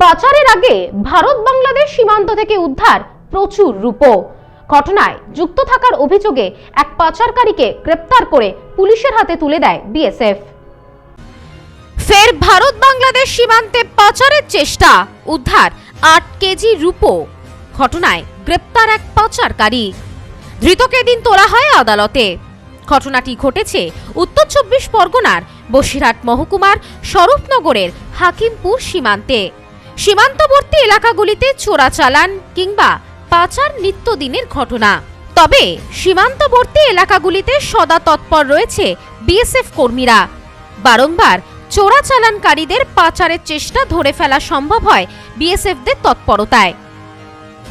পাচারের আগে ভারত বাংলাদেশ সীমান্ত থেকে উদ্ধার প্রচুর রূপো। ঘটনায় যুক্ত থাকার অভিযোগে এক পাচারকারীকে গ্রেপ্তার করে পুলিশের হাতে তুলে দেয় বিএসএফ। ফের ভারত বাংলাদেশ সীমান্তে পাচারের চেষ্টা, উদ্ধার আট কেজি রূপো। ঘটনায় গ্রেপ্তার এক পাচারকারী। ধৃতকে দিন তোলা হয় আদালতে। ঘটনাটি ঘটেছে উত্তর চব্বিশ পরগনার বসিরহাট মহকুমার স্বরূপনগরের হাকিমপুর সীমান্তে। সীমান্তবর্তী এলাকাগুলিতে চোরাচালান কিংবা পাচার নিত্যদিনের ঘটনা। তবে সীমান্তবর্তী এলাকাগুলিতে সদা তৎপর রয়েছে বিএসএফ কর্মীরা। বারংবার চোরাচালানকারীদের পাচারের চেষ্টা ধরে ফেলা সম্ভব হয় বিএসএফদের তৎপরতায়।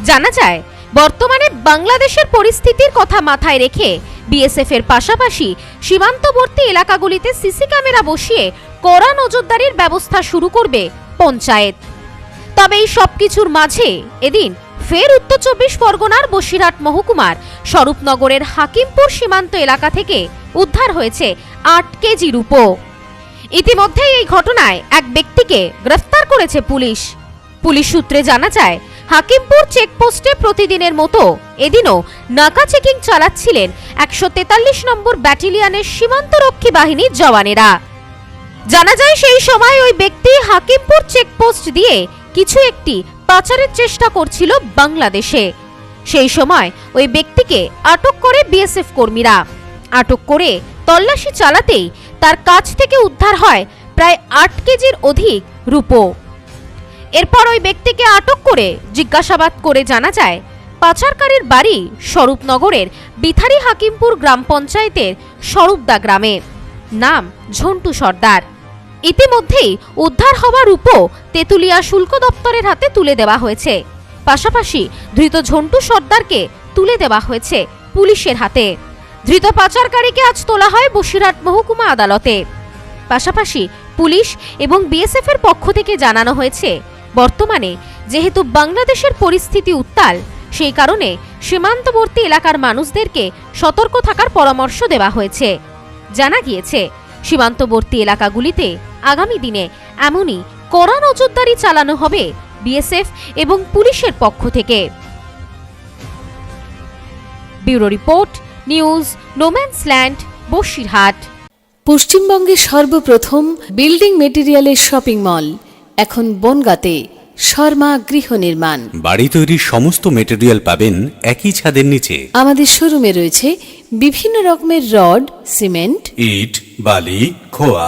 জানা যায়, বর্তমানে বাংলাদেশের পরিস্থিতির কথা মাথায় রেখে বিএসএফ এর পাশাপাশি সীমান্তবর্তী এলাকাগুলিতে সিসি ক্যামেরা বসিয়ে কড়া নজরদারির ব্যবস্থা শুরু করবে পঞ্চায়েত। তবে এই সবকিছুর মাঝে এদিন ফের উত্তর চব্বিশ পরগনার বসিরহাট মহকুমার স্বরূপনগরের হাকিমপুর সীমান্ত এলাকা থেকে উদ্ধার হয়েছে আট কেজি রূপো। ইতিমধ্যেই এই ঘটনায় এক ব্যক্তিকে গ্রেফতার করেছে পুলিশ। পুলিশ সূত্রে জানা যায়, হাকিমপুর চেকপোস্টে প্রতিদিনের মতো এদিনও নাকা চেকিং চালাচ্ছিলেন একশো তেতাল্লিশ নম্বর ব্যাটালিয়নের সীমান্তরক্ষী বাহিনীর জওয়ানেরা। জানা যায়, সেই সময় ওই ব্যক্তি হাকিমপুর চেকপোস্ট দিয়ে কিছু একটি পাচারের চেষ্টা করছিল বাংলাদেশে। সেই সময় ওই ব্যক্তিকে আটক করে বিএসএফ কর্মীরা। আটক করে তল্লাশি চালাতেই তার কাছ থেকে উদ্ধার হয় প্রায় আট কেজির অধিক রূপো। এরপর ওই ব্যক্তিকে আটক করে জিজ্ঞাসাবাদ করে জানা যায়, পাচারকারীর বাড়ি স্বরূপনগরের বিথারি হাকিমপুর গ্রাম পঞ্চায়েতের স্বরূপদা গ্রামে। নাম ঝন্টু সর্দার। ইতিমধ্যেই উদ্ধার হওয়া রূপো তেতুলিয়া শুল্ক দপ্তরের হাতে তুলে দেওয়া হয়েছে। পাশাপাশি ধৃত ঝন্টু সর্দারকে তুলে দেওয়া হয়েছে পুলিশের হাতে। ধৃত পাচারকারীকে আজ তোলা হয় বসিরহাট মহকুমা আদালতে। পাশাপাশি পুলিশ এবং বিএসএফ এর পক্ষ থেকে জানানো হয়েছে, বর্তমানে যেহেতু বাংলাদেশের পরিস্থিতি উত্তাল, সেই কারণে সীমান্তবর্তী এলাকার মানুষদেরকে সতর্ক থাকার পরামর্শ দেওয়া হয়েছে। জানা গিয়েছে, সীমান্তবর্তী এলাকাগুলিতে আগামী দিনে এমনই কড়া নজরদারি চালানো হবে বিএসএফ এবং পুলিশের পক্ষ থেকে। Bureau report news no man's land Basirhat. পশ্চিমবঙ্গে সর্বপ্রথম বিল্ডিং মেটেরিয়ালের শপিং মল এখন বনগাঁতে শর্মা গৃহ নির্মাণ। বাড়ি তৈরির সমস্ত মেটেরিয়াল পাবেন একই ছাদের নিচে। আমাদের শোরুমে রয়েছে বিভিন্ন রকমের রড সিমেন্ট ইট বালি খোয়া